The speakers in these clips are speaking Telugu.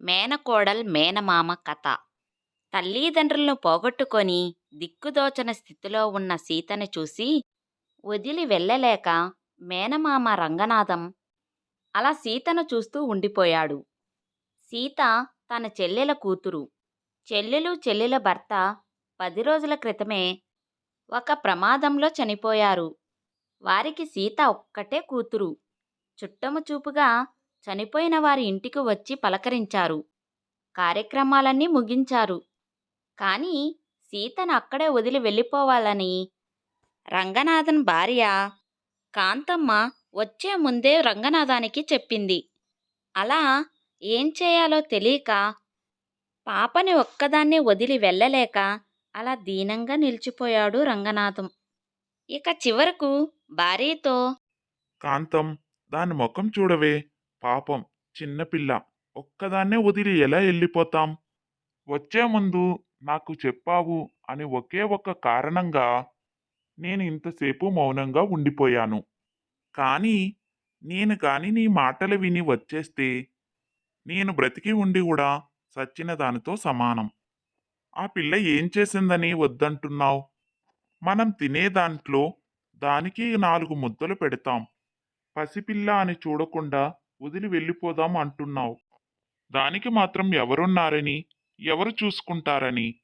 మేనకోడల్ మేనమామ కథ. తల్లిదండ్రులను పోగొట్టుకొని దిక్కుదోచని స్థితిలో ఉన్న సీతని చూసి వదిలి వెళ్ళలేక మేనమామ రంగనాథం అలా సీతను చూస్తూ ఉండిపోయాడు. సీత తన చెల్లెల కూతురు. చెల్లెలు చెల్లెల భర్త పది రోజుల క్రితమే ఒక ప్రమాదంలో చనిపోయారు. వారికి సీత ఒక్కటే కూతురు. చుట్టము చూపుగా చనిపోయిన వారి ఇంటికి వచ్చి పలకరించారు. కార్యక్రమాలన్నీ ముగించారు. కానీ సీతను అక్కడే వదిలి వెళ్ళిపోవాలని రంగనాథన్ భార్య కాంతమ్మ వచ్చే ముందే రంగనాథానికి చెప్పింది. అలా ఏం చేయాలో తెలియక పాపని ఒక్కదాన్ని వదిలి వెళ్ళలేక అలా దీనంగా నిలిచిపోయాడు రంగనాథం. ఇక చివరకు భార్యతో కాంతం దాని ముఖం చూడవే. పాపం చిన్నపిల్ల ఒక్కదాన్నే వదిలి ఎలా వెళ్ళిపోతాం? వచ్చే ముందు నాకు చెప్పావు అని ఒకే ఒక్క కారణంగా నేను ఇంతసేపు మౌనంగా ఉండిపోయాను. కానీ నేను కాని నీ మాటలు విని వచ్చేస్తే నేను బ్రతికి ఉండి కూడా సచ్చిన దానితో సమానం. ఆ పిల్ల ఏం చేసిందని వద్దంటున్నావు? మనం తినే దాంట్లో దానికి నాలుగు ముద్దలు పెడతాం. పసిపిల్ల అని చూడకుండా వదిలి వెళ్ళిపోదాం అంటున్నావు. దానికి మాత్రం ఎవరున్నారని ఎవరు చూసుకుంటారని.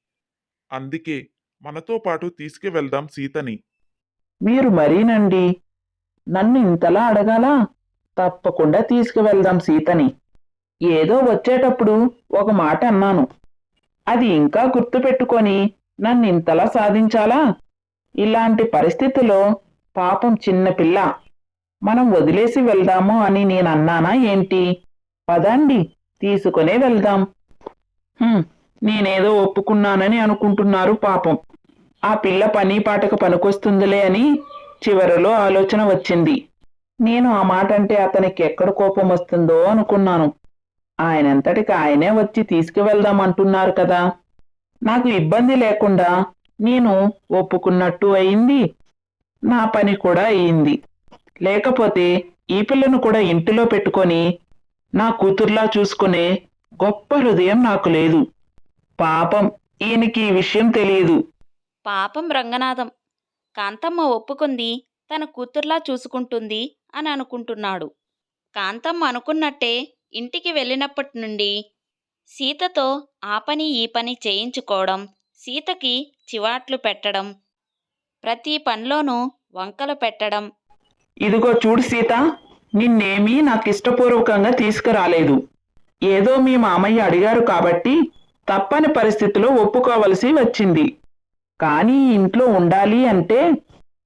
అందుకే మనతో పాటు తీసుకువెళ్దాం సీతని. మీరు మరీనండి. నన్ను ఇంతలా అడగాలా? తప్పకుండా తీసుకువెళ్దాం సీతని. ఏదో వచ్చేటప్పుడు ఒక మాట అన్నాను. అది ఇంకా గుర్తుపెట్టుకొని నన్ను ఇంతలా సాధించాలా? ఇలాంటి పరిస్థితిలో పాపం చిన్నపిల్ల మనం వదిలేసి వెళ్దాము అని నేను అన్నానా ఏంటి? పదండి తీసుకునే వెళ్దాం. నేనేదో ఒప్పుకున్నానని అనుకుంటున్నారు పాపం. ఆ పిల్ల పని పాటకు పనికొస్తుందిలే అని చివరిలో ఆలోచన వచ్చింది. నేను ఆ మాట అంటే అతనికి ఎక్కడ కోపం వస్తుందో అనుకున్నాను. ఆయనంతటికి ఆయనే వచ్చి తీసుకువెళ్దాం అంటున్నారు కదా. నాకు ఇబ్బంది లేకుండా నేను ఒప్పుకున్నట్టు అయింది. నా పని కూడా అయింది. లేకపోతే ఈ పిల్లను కూడా ఇంటిలో పెట్టుకొని నా కూతుర్లా చూసుకునే గొప్ప హృదయం నాకు లేదు. పాపం ఈయనకి ఈ విషయం తెలియదు. పాపం రంగనాథం. కాంతమ్మ ఒప్పుకుంది తన కూతుర్లా చూసుకుంటుంది అని అనుకుంటున్నాడు. కాంతమ్మ అనుకున్నట్టే ఇంటికి వెళ్ళినప్పటి నుండి సీతతో ఆ పని ఈ పని చేయించుకోవడం సీతకి చివాట్లు పెట్టడం ప్రతి పనిలోనూ వంకలు పెట్టడం ఇదిగో చూడు సీత నిన్నేమీ నాకు ఇష్టపూర్వకంగా తీసుకురాలేదు. ఏదో మీ మామయ్య అడిగారు కాబట్టి తప్పని పరిస్థితిలో ఒప్పుకోవలసి వచ్చింది. కానీ ఇంట్లో ఉండాలి అంటే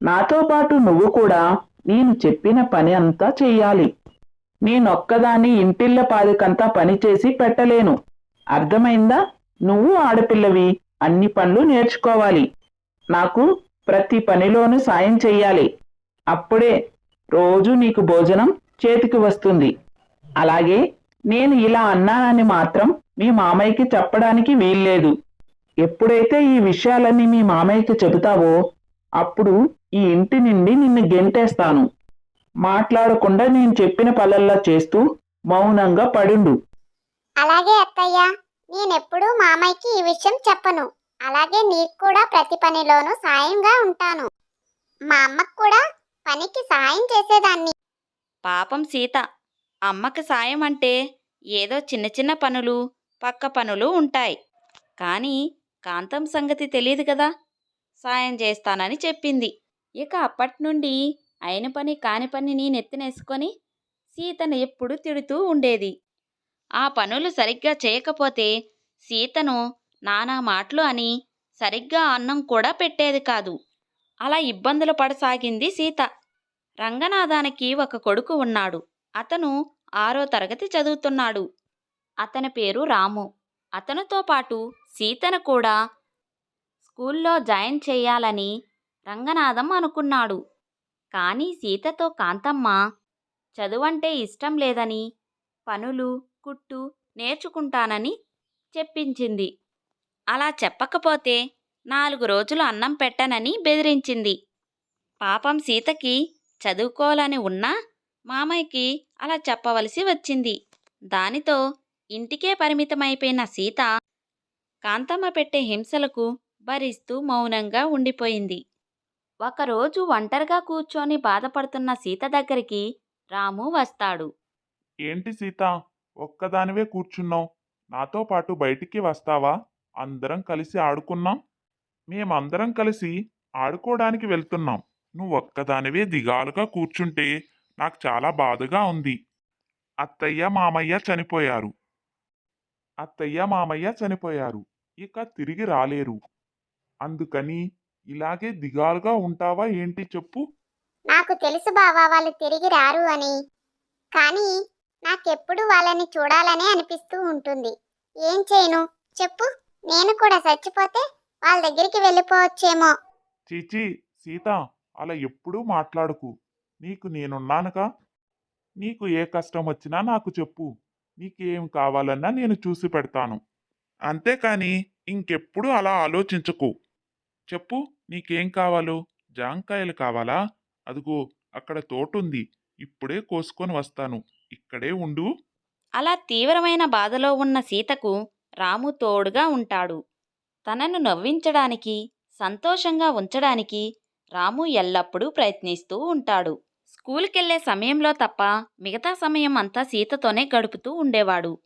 నాతో పాటు నువ్వు కూడా నేను చెప్పిన పని అంతా చెయ్యాలి. నేనొక్కదాన్ని ఇంటిళ్ళ పాదికంతా పనిచేసి పెట్టలేను. అర్థమైందా? నువ్వు ఆడపిల్లవి అన్ని పనులు నేర్చుకోవాలి. నాకు ప్రతి పనిలోనూ సాయం చెయ్యాలి. అప్పుడే రోజు నీకు భోజనం చేతికి వస్తుంది. అలాగే నేను ఇలా అన్నానని మాత్రం మీ మామయ్యకి చెప్పడానికి వీల్లేదు. ఎప్పుడైతే ఈ విషయాలన్నీ మీ మామయ్యకి చెబుతావో అప్పుడు ఈ ఇంటి నుండి నిన్ను గెంటేస్తాను. మాట్లాడకుండా నేను చెప్పిన పనుల్లా చేస్తూ మౌనంగా పడుండు. అలాగే అత్తయ్య నేనెప్పుడూ మామయ్యకి ఈ విషయం చెప్పను. అలాగే నీకు కూడా ప్రతి పనిలోనూ సాయంగా ఉంటాను. మా అమ్మకు కూడా పనికి సాయం చేసేదాన్ని. పాపం సీత అమ్మకి సాయం అంటే ఏదో చిన్న చిన్న పనులు పక్క పనులు ఉంటాయి. కానీ కాంతం సంగతి తెలియదు కదా? సాయం చేస్తానని చెప్పింది. ఇక అప్పటి నుండి అయిన పని కాని పనిని నెత్తినేసుకొని సీతను ఎప్పుడు తిడుతూ ఉండేది. ఆ పనులు సరిగ్గా చేయకపోతే సీతను నానా మాటలు అని సరిగ్గా అన్నం కూడా పెట్టేది కాదు. అలా ఇబ్బందులు పడసాగింది సీత. రంగనాథానికి ఒక కొడుకు ఉన్నాడు. అతను ఆరో తరగతి చదువుతున్నాడు. అతని పేరు రాము. అతనితో పాటు సీతను కూడా స్కూల్లో జాయిన్ చేయాలని రంగనాథం అనుకున్నాడు. కానీ సీతతో కాంతమ్మ చదువంటే ఇష్టం లేదని పనులు కుట్టు నేర్చుకుంటానని చెప్పించింది. అలా చెప్పకపోతే నాలుగు రోజులు అన్నం పెట్టనని బెదిరించింది. పాపం సీతకి చదువుకోవాలని ఉన్నా మామయ్యకి అలా చెప్పవలసి వచ్చింది. దానితో ఇంటికే పరిమితమైపోయిన సీత కాంతమ్మ పెట్టే హింసలకు భరిస్తూ మౌనంగా ఉండిపోయింది. ఒకరోజు ఒంటరిగా కూర్చొని బాధపడుతున్న సీత దగ్గరికి రాము వస్తాడు. ఏంటి సీత? ఒక్కదానివే కూర్చున్నావు. నాతో పాటు బయటికి వస్తావా? అందరం కలిసి ఆడుకున్నాం. మేమందరం కలిసి ఆడుకోవడానికి వెళ్తున్నాం. నువ్వు ఒక్కదానివే దిగాలుగా కూర్చుంటే నాకు చాలా బాధగా ఉంది. అత్తయ్య మామయ్య చనిపోయారు. అత్తయ్య మామయ్య చనిపోయారు. ఇక తిరిగి రాలేరు. అందుకని ఇలాగే దిగాలుగా ఉంటావా ఏంటి చెప్పు. నాకు తెలుసు బావా వాళ్ళు తిరిగి రారు అని. కానీ నాకెప్పుడు వాళ్ళని చూడాలనే అనిపిస్తూ ఉంటుంది. ఏం చేయను? చెప్పు. నేను కూడా చచ్చిపోతే వాళ్ళ దగ్గరికి వెళ్ళిపోవచ్చేమో. చీచీ సీత అలా ఎప్పుడూ మాట్లాడకు. నీకు నేనున్నానుగా? నీకు ఏ కష్టం వచ్చినా నాకు చెప్పు. నీకేం కావాలన్నా నేను చూసి పెడతాను. అంతేకాని ఇంకెప్పుడు అలా ఆలోచించకు. చెప్పు నీకేం కావాలో? జాంకాయలు కావాలా? అదిగో అక్కడ తోటుంది. ఇప్పుడే కోసుకొని వస్తాను. ఇక్కడే ఉండు. అలా తీవ్రమైన బాధలో ఉన్న సీతకు రాము తోడుగా ఉంటాడు. తనను నవ్వించడానికి సంతోషంగా ఉంచడానికి రాము ఎల్లప్పుడూ ప్రయత్నిస్తూ ఉంటాడు. స్కూల్కెళ్ళే సమయంలో తప్ప మిగతా సమయం అంతా సీతతోనే గడుపుతూ ఉండేవాడు.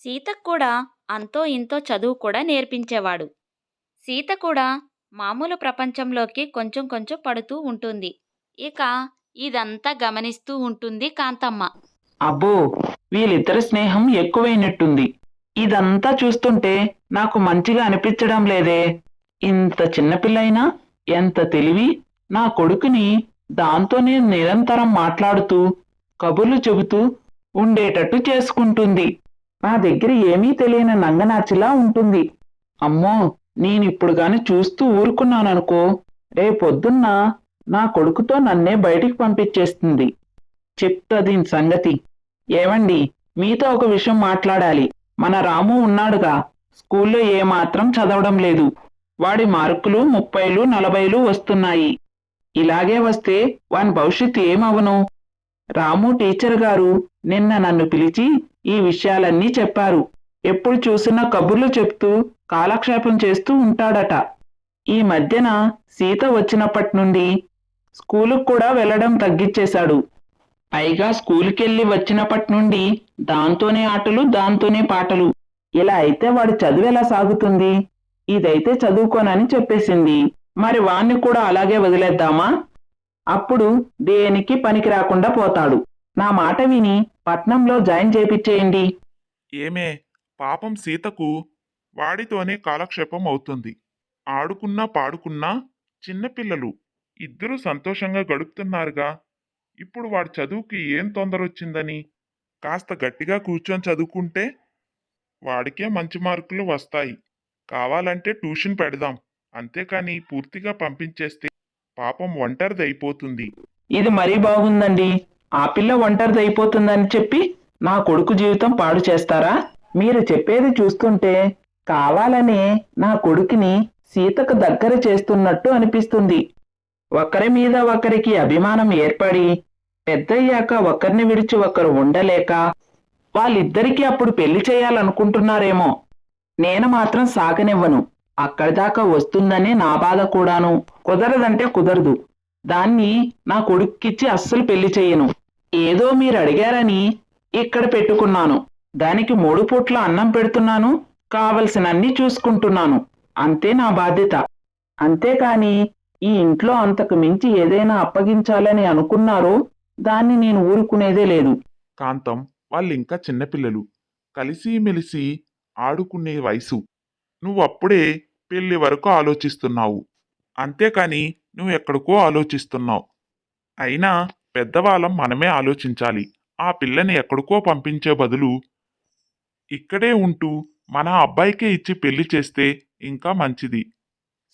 సీతకు కూడా అంతో ఇంతో చదువు కూడా నేర్పించేవాడు. సీత కూడా మామూలు ప్రపంచంలోకి కొంచెం కొంచెం పడుతూ ఉంటుంది. ఇక ఇదంతా గమనిస్తూ ఉంటుంది కాంతమ్మ. అబ్బో వీళ్ళిద్దరి స్నేహం ఎక్కువైనట్టుంది. ఇదంతా చూస్తుంటే నాకు మంచిగా అనిపించడం లేదే. ఇంత చిన్నపిల్లైనా ఎంత తెలివి? నా కొడుకుని దాంతోనే నిరంతరం మాట్లాడుతూ కబుర్లు చెబుతూ ఉండేటట్టు చేసుకుంటుంది. నా దగ్గర ఏమీ తెలియని నంగనాచిలా ఉంటుంది. అమ్మో నేనిప్పుడు గాని చూస్తూ ఊరుకున్నాననుకో రేపొద్దున్న నా కొడుకుతో నన్నే బయటికి పంపించేస్తుంది. చెప్తా దీని సంగతి. ఏవండి మీతో ఒక విషయం మాట్లాడాలి. మన రాము ఉన్నాడుగా. స్కూల్లో ఏమాత్రం చదవడం లేదు. వాడి మార్కులు ముప్పైలు నలభైలు వస్తున్నాయి. ఇలాగే వస్తే వాని భవిష్యత్తు ఏమవను రాము టీచర్ గారు నిన్న నన్ను పిలిచి ఈ విషయాలన్నీ చెప్పారు. ఎప్పుడు చూసినా కబుర్లు చెప్తూ కాలక్షేపం చేస్తూ ఉంటాడట. ఈ మధ్యన సీత వచ్చినప్పటి నుండి స్కూలుకు కూడా వెళ్ళడం తగ్గించేశాడు పైగా స్కూల్కెళ్ళి వచ్చినప్పటి నుండి దాంతోనే ఆటలు దాంతోనే పాటలు. ఇలా అయితే వాడి చదువు ఎలా సాగుతుంది? ఇదైతే చదువుకోనని చెప్పేసింది. మరి వాణ్ణి కూడా అలాగే వదిలేద్దామా? అప్పుడు దేనికి పనికి రాకుండా పోతాడు. నా మాట విని పట్నంలో జాయిన్ చేపిచ్చేయండి. ఏమే పాపం సీతకు వాడితోనే కాలక్షేపం అవుతుంది. ఆడుకున్నా పాడుకున్నా చిన్నపిల్లలు ఇద్దరూ సంతోషంగా గడుపుతున్నారుగా. ఇప్పుడు వాడి చదువుకి ఏం తొందర వచ్చిందని కాస్త గట్టిగా కూర్చొని చదువుకుంటే వాడికే మంచి మార్కులు వస్తాయి. కావాలంటే ట్యూషన్ పెడదాం. అంతేకాని పూర్తిగా పంపించేస్తే పాపం ఒంటరిది అయిపోతుంది ఇది మరీ బాగుందండి. ఆ పిల్ల ఒంటరిది అయిపోతుందని చెప్పి నా కొడుకు జీవితం పాడు చేస్తారా? మీరు చెప్పేది చూస్తుంటే కావాలనే నా కొడుకుని సీతకు దగ్గర చేస్తున్నట్టు అనిపిస్తుంది. ఒకరి మీద ఒకరికి అభిమానం ఏర్పడి పెద్దయ్యాక ఒకరిని విడిచి ఒకరు ఉండలేక వాళ్ళిద్దరికీ అప్పుడు పెళ్ళి చేయాలనుకుంటున్నారేమో. నేను మాత్రం సాగనివ్వను. అక్కడి దాకా వస్తుందనే నా బాధ కూడాను. కుదరదంటే కుదరదు. దాన్ని నా కొడుక్కిచ్చి అస్సలు పెళ్ళి చేయను ఏదో మీరు అడిగారని ఇక్కడ పెట్టుకున్నాను. దానికి మూడు పూట్ల అన్నం పెడుతున్నాను. కావలసినన్ని చూసుకుంటున్నాను. అంతే నా బాధ్యత. అంతేకాని ఈ ఇంట్లో అంతకు మించి ఏదైనా అప్పగించాలని అనుకున్నారో దాన్ని నేను ఊరుకునేదే లేదు. కాంతం వాళ్ళు ఇంకా చిన్నపిల్లలు. కలిసి మెలిసి ఆడుకునే వయసు. నువ్వు అప్పుడే పెళ్ళి వరకు ఆలోచిస్తున్నావు. అంతేకాని నువ్వు ఎక్కడికో ఆలోచిస్తున్నావు. అయినా పెద్దవాళ్ళం మనమే ఆలోచించాలి. ఆ పిల్లని ఎక్కడికో పంపించే బదులు ఇక్కడే ఉంటూ మన అబ్బాయికే ఇచ్చి పెళ్ళి చేస్తే ఇంకా మంచిది.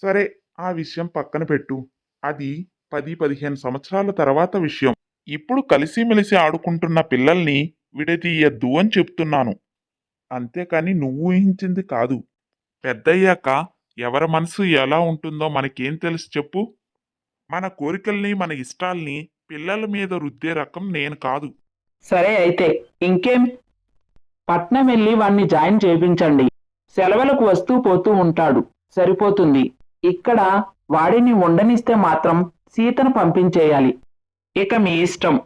సరే ఆ విషయం పక్కన పెట్టు. అది పది పదిహేను సంవత్సరాల తర్వాత విషయం. ఇప్పుడు కలిసిమెలిసి ఆడుకుంటున్న పిల్లల్ని విడదీయద్దు అని చెప్తున్నాను. అంతేకాని నువ్వు ఊహించింది కాదు. పెద్దయ్యాక ఎవరి మనసు ఎలా ఉంటుందో మనకేం తెలుసు చెప్పు. మన కోరికల్ని మన ఇష్టాల్ని పిల్లల మీద రుద్దే రకం నేను కాదు. సరే అయితే ఇంకేం? పట్నం వెళ్ళి వాణ్ణి జాయిన్ చేయించండి. సెలవులకు వస్తూ పోతూ ఉంటాడు. సరిపోతుంది. ఇక్కడ వాడిని ఉండనిస్తే మాత్రం సీతను పంపించేయాలి. ఇక మీ ఇష్టం.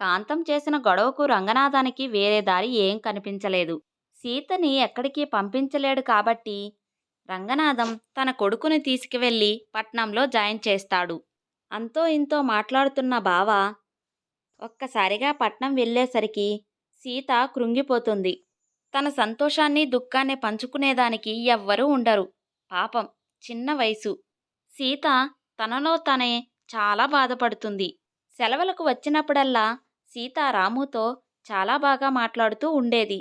కాంతం చేసిన గొడవకు రంగనాథానికి వేరే దారి ఏం కనిపించలేదు. సీతని ఎక్కడికి పంపించలేడు కాబట్టి రంగనాథం తన కొడుకుని తీసుకువెళ్ళి పట్నంలో జాయిన్ చేస్తాడు. అంతో ఇంతో మాట్లాడుతున్న బావ ఒక్కసారిగా పట్నం వెళ్ళేసరికి సీత కృంగిపోతుంది. తన సంతోషాన్ని దుఃఖాన్ని పంచుకునేదానికి ఎవ్వరూ ఉండరు. పాపం చిన్న వయసు. సీత తనలో తనే చాలా బాధపడుతుంది. సెలవులకు వచ్చినప్పుడల్లా సీత రాముతో చాలా బాగా మాట్లాడుతూ ఉండేది.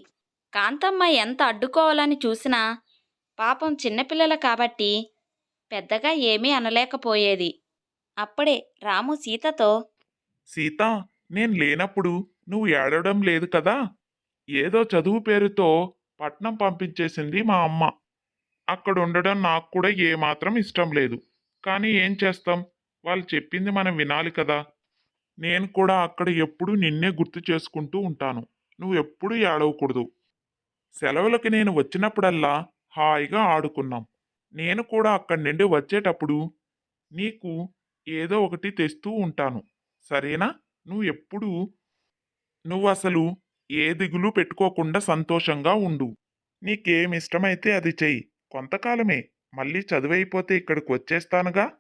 కాంతమ్మ ఎంత అడ్డుకోవాలని చూసినా పాపం చిన్నపిల్లల కాబట్టి పెద్దగా ఏమీ అనలేకపోయేది. అప్పుడే రాము సీతతో సీత నేను లేనప్పుడు నువ్వు ఏడవడం లేదు కదా? ఏదో చదువు పేరుతో పట్నం పంపించేసింది మా అమ్మ. అక్కడ ఉండడం నాకు కూడా ఏమాత్రం ఇష్టం లేదు. కానీ ఏం చేస్తాం? వాళ్ళు చెప్పింది మనం వినాలి కదా? నేను కూడా అక్కడ ఎప్పుడూ నిన్నే గుర్తు చేసుకుంటూ ఉంటాను. నువ్వు ఎప్పుడూ ఏడవకూడదు. సెలవులకి నేను వచ్చినప్పుడల్లా హాయిగా ఆడుకున్నాం. నేను కూడా అక్కడి నుండి వచ్చేటప్పుడు నీకు ఏదో ఒకటి తెస్తూ ఉంటాను. సరేనా? నువ్వు ఎప్పుడు నువ్వు అసలు ఏ దిగులు పెట్టుకోకుండా సంతోషంగా ఉండు. నీకేం ఇష్టమైతే అది చెయ్యి. కొంతకాలమే. మళ్ళీ చదువైపోతే ఇక్కడికి వచ్చేస్తానుగా?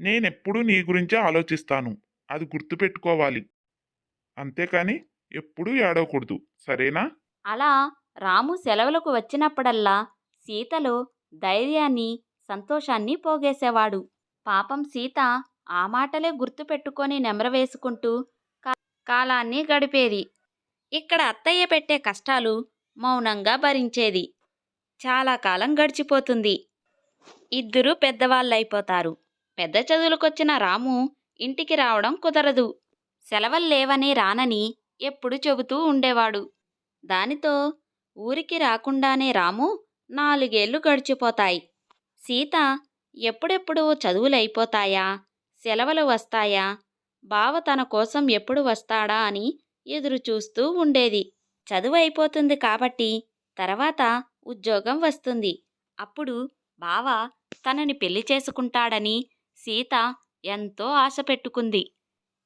నేనెప్పుడు నీ గురించే ఆలోచిస్తాను. అది గుర్తుపెట్టుకోవాలి. అంతేకాని ఎప్పుడూ ఏడవకూడదు. సరేనా? అలా రాము సెలవులకు వచ్చినప్పుడల్లా సీతలో ధైర్యాన్ని సంతోషాన్ని పోగేసేవాడు. పాపం సీత ఆ మాటలే గుర్తుపెట్టుకొని నెమరవేసుకుంటూ కాలాన్ని గడిపేది. ఇక్కడ అత్తయ్య పెట్టే కష్టాలు మౌనంగా భరించేది. చాలా కాలం గడిచిపోతుంది. ఇద్దరూ పెద్దవాళ్ళైపోతారు. పెద్ద చదువులకొచ్చిన రాము ఇంటికి రావడం కుదరదు. సెలవుల్లేవని రానని ఎప్పుడు చెబుతూ ఉండేవాడు. దానితో ఊరికి రాకుండానే రాము నాలుగేళ్ళు గడిచిపోతాయి. సీత ఎప్పుడెప్పుడు చదువులైపోతాయా? సెలవులు వస్తాయా? బావ తన కోసం ఎప్పుడు వస్తాడా అని ఎదురు చూస్తూ ఉండేది. చదువు అయిపోతుంది కాబట్టి తర్వాత ఉద్యోగం వస్తుంది. అప్పుడు బావ తనని పెళ్ళి చేసుకుంటాడని సీత ఎంతో ఆశ పెట్టుకుంది.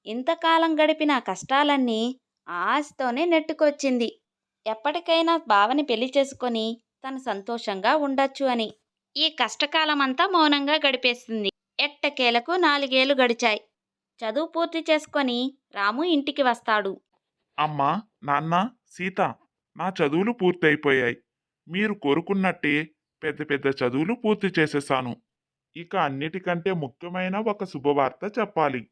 ఇంతకాలం గడిపిన కష్టాలన్నీ ఆశతోనే నెట్టుకొచ్చింది. ఎప్పటికైనా బావని పెళ్ళి చేసుకొని తను సంతోషంగా ఉండొచ్చు అని. ఈ కష్టకాలమంతా మౌనంగా గడిపేస్తుంది ఎట్టకేలకు నాలుగేళ్ళు గడిచాయి. చదువు పూర్తి చేసుకొని రాము ఇంటికి వస్తాడు. అమ్మా నాన్న సీత నా చదువులు పూర్తయిపోయాయి. మీరు కోరుకున్నట్టే పెద్ద పెద్ద చదువులు పూర్తి చేసేసాను. ఇక అన్నిటికంటే ముఖ్యమైన ఒక శుభవార్త చెప్పాలి.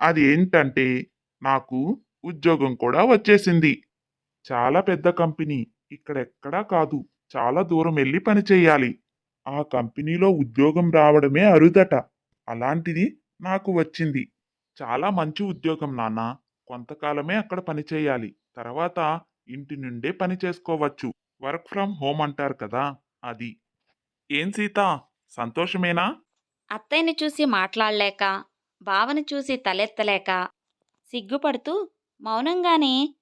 అది ఏంటంటే నాకు ఉద్యోగం కూడా వచ్చేసింది. చాలా పెద్ద కంపెనీ. ఇక్కడెక్కడా కాదు. చాలా దూరం వెళ్ళి పని చేయాలి. ఆ కంపెనీలో ఉద్యోగం రావడమే అరుదట. అలాంటిది నాకు వచ్చింది. చాలా మంచి ఉద్యోగం నాన్న. కొంతకాలమే అక్కడ పని చేయాలి. తర్వాత ఇంటి నుండే పని చేసుకోవచ్చు. వర్క్ ఫ్రమ్ హోమ్ అంటారు కదా అది. ఏం సీత? సంతోషమేనా? అత్తయ్యని చూసి మాట్లాడలేక బావని చూసి తలెత్తలేక సిగ్గుపడుతూ మౌనంగానే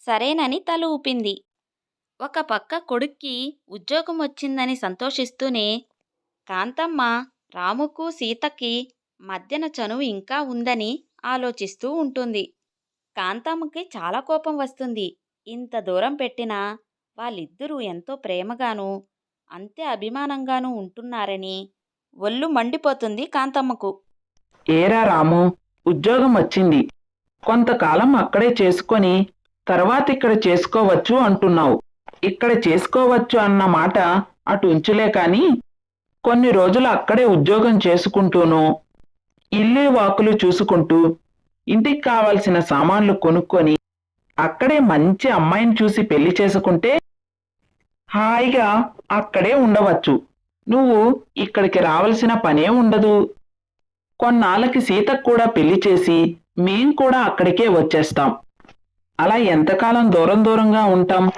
సరేనని తల ఊపింది. ఒక పక్క కొడుక్కి ఉద్యోగం వచ్చిందని సంతోషిస్తూనే కాంతమ్మ రాముకు సీతకి మధ్యన చనువు ఇంకా ఉందని ఆలోచిస్తూ ఉంటుంది. కాంతమ్మకి చాలా కోపం వస్తుంది. ఇంత దూరం పెట్టినా వాళ్ళిద్దరూ ఎంతో ప్రేమగాను అంతే అభిమానంగానూ ఉంటున్నారని ఒళ్ళు మండిపోతుంది కాంతమ్మకు. ఏరా రాము ఉద్యోగం వచ్చింది కొంతకాలం అక్కడే చేసుకొని తర్వాత ఇక్కడ చేసుకోవచ్చు అంటున్నావు. ఇక్కడ చేసుకోవచ్చు అన్న మాట అటు ఉంచులే కాని కొన్ని రోజులు అక్కడే ఉద్యోగం చేసుకుంటూను ఇల్లు వాకులు చూసుకుంటూ ఇంటికి కావాల్సిన సామాన్లు కొనుక్కొని అక్కడే మంచి అమ్మాయిని చూసి పెళ్ళి చేసుకుంటే హాయిగా అక్కడే ఉండవచ్చు. నువ్వు ఇక్కడికి రావాల్సిన పనే ఉండదు. కొన్నాళ్ళకి సీతకు కూడా పెళ్ళి చేసి మేం కూడా అక్కడికే వచ్చేస్తాం. అలా ఎంతకాలం దూరం దూరంగా ఉంటాం?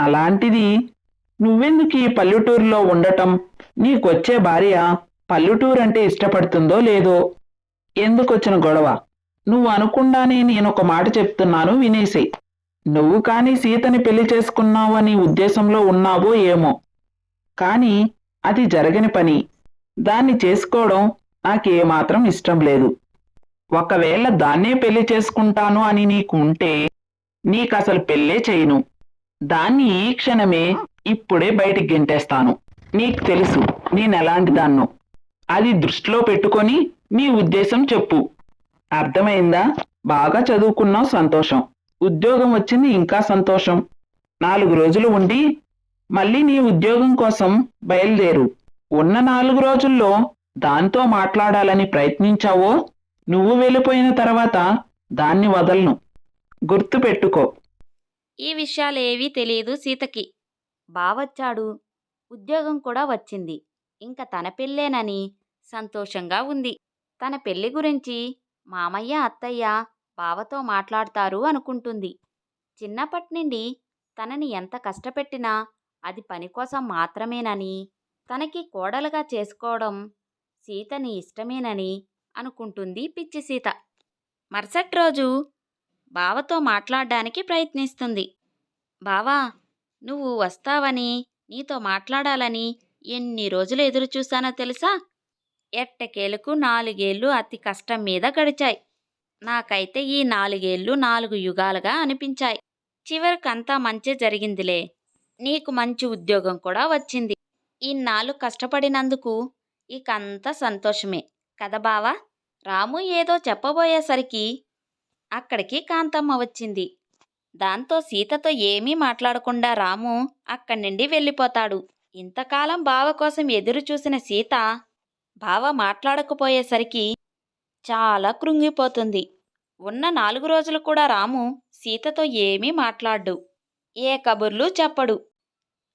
అలాంటిది నువ్వెందుకు ఈ పల్లెటూరులో ఉండటం? నీకొచ్చే భార్య పల్లెటూరు అంటే ఇష్టపడుతుందో లేదో? ఎందుకొచ్చిన గొడవ? నువ్వు అనుకుండానే నేను ఒక మాట చెప్తున్నాను వినేసే. నువ్వు కానీ సీతని పెళ్ళి చేసుకున్నావని ఉద్దేశంలో ఉన్నావో ఏమో. కానీ అది జరగని పని. దాన్ని చేసుకోవడం నాకేమాత్రం ఇష్టం లేదు. ఒకవేళ దాన్నే పెళ్ళి చేసుకుంటాను అని నీకు ఉంటే నీకసలు పెళ్ళే చేయను. దాన్ని ఈ క్షణమే ఇప్పుడే బయటికి గెంటేస్తాను. నీకు తెలుసు నేను ఎలాంటి దాన్నో. అది దృష్టిలో పెట్టుకొని నీ ఉద్దేశం చెప్పు. అర్థమైందా? బాగా చదువుకున్నావు సంతోషం. ఉద్యోగం వచ్చింది ఇంకా సంతోషం. నాలుగు రోజులు ఉండి మళ్ళీ నీ ఉద్యోగం కోసం బయలుదేరు. ఉన్న నాలుగు రోజుల్లో దాంతో మాట్లాడాలని ప్రయత్నించావో? నువ్వు వెళ్ళిపోయిన తర్వాత దాన్ని వదలను. గుర్తుపెట్టుకో. ఈ ఈ విషయాలేవీ తెలియదు సీతకి. బావచ్చాడు. ఉద్యోగం కూడా వచ్చింది. ఇంక తన పెళ్ళేనని సంతోషంగా ఉంది. తన పెళ్ళి గురించి మామయ్య అత్తయ్య బావతో మాట్లాడతారు అనుకుంటుంది. చిన్నప్పటి నుండి తనని ఎంత కష్టపెట్టినా అది పని కోసం మాత్రమేనని తనకి కోడలుగా చేసుకోవడం సీతని ఇష్టమేనని అనుకుంటుంది పిచ్చి సీత. మరుసటి రోజు బావతో మాట్లాడడానికి ప్రయత్నిస్తుంది. బావా నువ్వు వస్తావని నీతో మాట్లాడాలని ఎన్ని రోజులు ఎదురు చూశానో తెలుసా? ఎట్టకేలకు నాలుగేళ్ళు అతి కష్టం మీద గడిచాయి. నాకైతే ఈ నాలుగేళ్ళు నాలుగు యుగాలుగా అనిపించాయి. చివరికంతా మంచి జరిగిందిలే. నీకు మంచి ఉద్యోగం కూడా వచ్చింది. ఇన్నాళ్ళు కష్టపడినందుకు ఇకంతా సంతోషమే. కదా బావా? రాము ఏదో చెప్పబోయేసరికి అక్కడికి కాంతమ్మ వచ్చింది. దాంతో సీతతో ఏమీ మాట్లాడకుండా రాము అక్కడి నుండి వెళ్ళిపోతాడు. ఇంతకాలం బావ కోసం ఎదురు చూసిన సీత బావ మాట్లాడకపోయేసరికి చాలా కృంగిపోతుంది. ఉన్న నాలుగు రోజులు కూడా రాము సీతతో ఏమీ మాట్లాడు ఏ కబుర్లు చెప్పడు.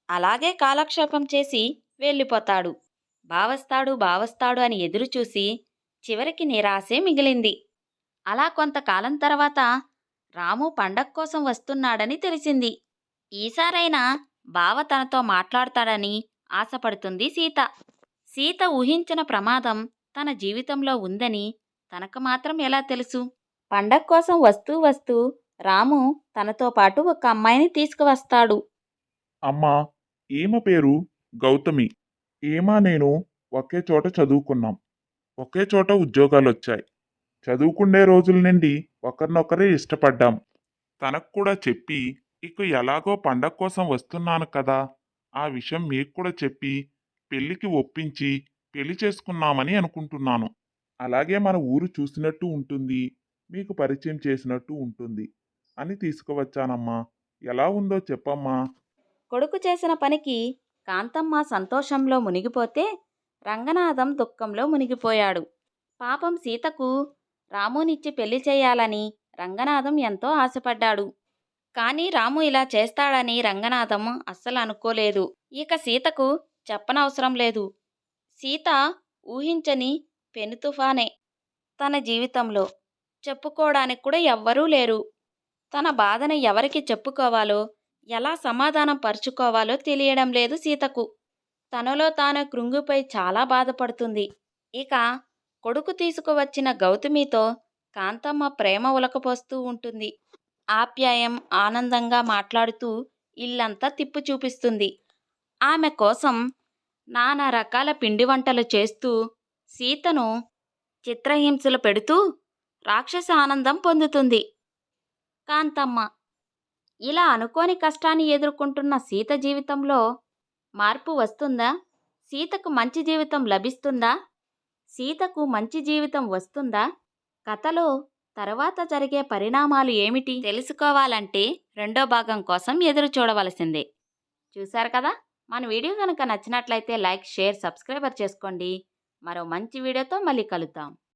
అలాగే కాలక్షేపం చేసి వెళ్ళిపోతాడు. బావస్తాడు బావస్తాడు అని ఎదురుచూసి చివరికి నిరాశే మిగిలింది. అలా కొంతకాలం తర్వాత రాము పండగ కోసం వస్తున్నాడని తెలిసింది. ఈసారైనా బావ తనతో మాట్లాడతాడని ఆశపడుతుంది సీత. సీత ఊహించిన ప్రమాదం తన జీవితంలో ఉందని తనకు మాత్రం ఎలా తెలుసు? పండగ కోసం వస్తూ వస్తూ రాము తనతో పాటు ఒక అమ్మాయిని తీసుకువస్తాడు. అమ్మా ఈమె పేరు? గౌతమి. ఈమె నేను ఒకే చోట చదువుకున్నాం. ఒకే చోట ఉద్యోగాలు వచ్చాయి చదువుకునే రోజుల నుండి ఒకరినొకరే ఇష్టపడ్డాం. తనకు కూడా చెప్పి ఇక ఎలాగో పండగ కోసం వస్తున్నాను కదా ఆ విషయం మీకు కూడా చెప్పి పెళ్ళికి ఒప్పించి పెళ్ళి చేసుకున్నామని అనుకుంటున్నాను. అలాగే మన ఊరు చూసినట్టు ఉంటుంది మీకు పరిచయం చేసినట్టు ఉంటుంది. అని తీసుకువచ్చానమ్మా. ఎలా ఉందో చెప్పమ్మా. కొడుకు చేసిన పనికి కాంతమ్మ సంతోషంలో మునిగిపోతే రంగనాథం దుఃఖంలో మునిగిపోయాడు. పాపం సీతకు రామునిచ్చి పెళ్ళి చేయాలని రంగనాథం ఎంతో ఆశపడ్డాడు. కానీ రాము ఇలా చేస్తాడని రంగనాథం అస్సలు అనుకోలేదు. ఇక సీతకు చెప్పనవసరం లేదు. సీత ఊహించని పెను తుఫానే తన జీవితంలో. చెప్పుకోవడానికి కూడా ఎవ్వరూ లేరు. తన బాధను ఎవరికి చెప్పుకోవాలో ఎలా సమాధానం పరుచుకోవాలో తెలియడం లేదు సీతకు. తనలో తాను కృంగుపై చాలా బాధపడుతుంది. ఇక కొడుకు తీసుకువచ్చిన గౌతమితో కాంతమ్మ ప్రేమ ఉలకపోస్తూ ఉంటుంది. ఆప్యాయం ఆనందంగా మాట్లాడుతూ ఇల్లంతా తిప్పు చూపిస్తుంది. ఆమె కోసం నానా రకాల పిండి వంటలు చేస్తూ సీతను చిత్రహింసలు పెడుతూ రాక్షస ఆనందం పొందుతుంది. కాంతమ్మ ఇలా అనుకోని కష్టాన్ని ఎదుర్కొంటున్న సీత జీవితంలో మార్పు వస్తుందా? సీతకు మంచి జీవితం లభిస్తుందా? సీతకు మంచి జీవితం వస్తుందా? కథలో తర్వాత జరిగే పరిణామాలు ఏమిటి? తెలుసుకోవాలంటే రెండో భాగం కోసం ఎదురు చూడవలసిందే. చూశారు కదా? మన వీడియో కనుక నచ్చినట్లయితే లైక్ షేర్ సబ్స్క్రైబర్ చేసుకోండి. మరో మంచి వీడియోతో మళ్ళీ కలుద్దాం.